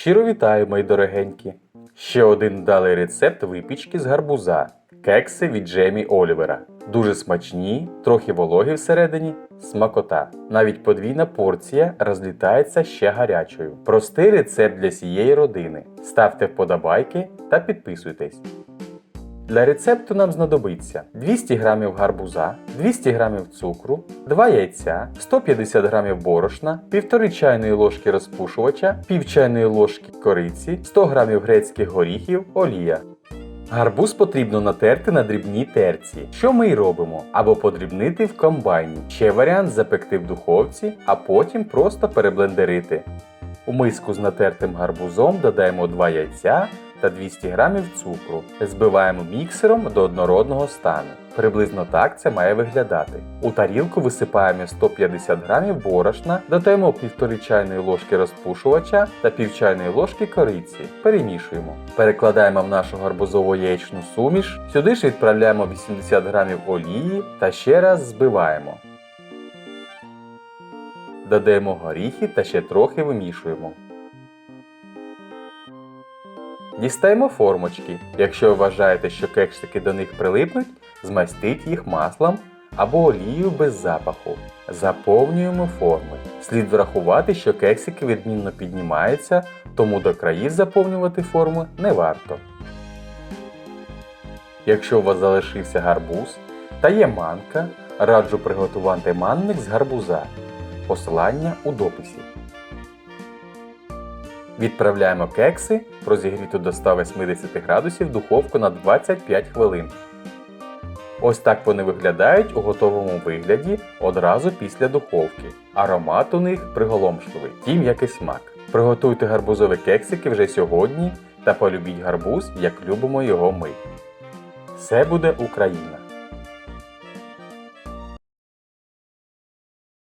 Щиро вітаю, мої дорогенькі! Ще один вдалий рецепт випічки з гарбуза. Кекси від Джемі Олівера. Дуже смачні, трохи вологі всередині, смакота. Навіть подвійна порція розлітається ще гарячою. Простий рецепт для всієї родини. Ставте вподобайки та підписуйтесь. Для рецепту нам знадобиться 200 г гарбуза, 200 г цукру, 2 яйця, 150 г борошна, 1,5 чайної ложки розпушувача, пів чайної ложки кориці, 100 г грецьких горіхів, олія. Гарбуз потрібно натерти на дрібній терці, що ми й робимо, або подрібнити в комбайні. Ще варіант запекти в духовці, а потім просто переблендерити. У миску з натертим гарбузом додаємо 2 яйця та 200 г цукру. Збиваємо міксером до однородного стану. Приблизно так це має виглядати. У тарілку висипаємо 150 г борошна, додаємо 1,5 чайної ложки розпушувача та пів чайної ложки кориці. Перемішуємо. Перекладаємо в нашу гарбузово яєчну суміш. Сюди ж відправляємо 80 г олії та ще раз збиваємо. Додаємо горіхи та ще трохи вимішуємо. Дістаємо формочки. Якщо вважаєте, що кексики до них прилипнуть, змастіть їх маслом або олією без запаху. Заповнюємо форми. Слід врахувати, що кексики відмінно піднімаються, тому до країв заповнювати форми не варто. Якщо у вас залишився гарбуз та є манка, раджу приготувати манник з гарбуза. Посилання у дописі. Відправляємо кекси в розігріту до 180 градусів духовку на 25 хвилин. Ось так вони виглядають у готовому вигляді одразу після духовки. Аромат у них приголомшливий, тім як і смак. Приготуйте гарбузові кексики вже сьогодні та полюбіть гарбуз, як любимо його ми. Все буде Україна!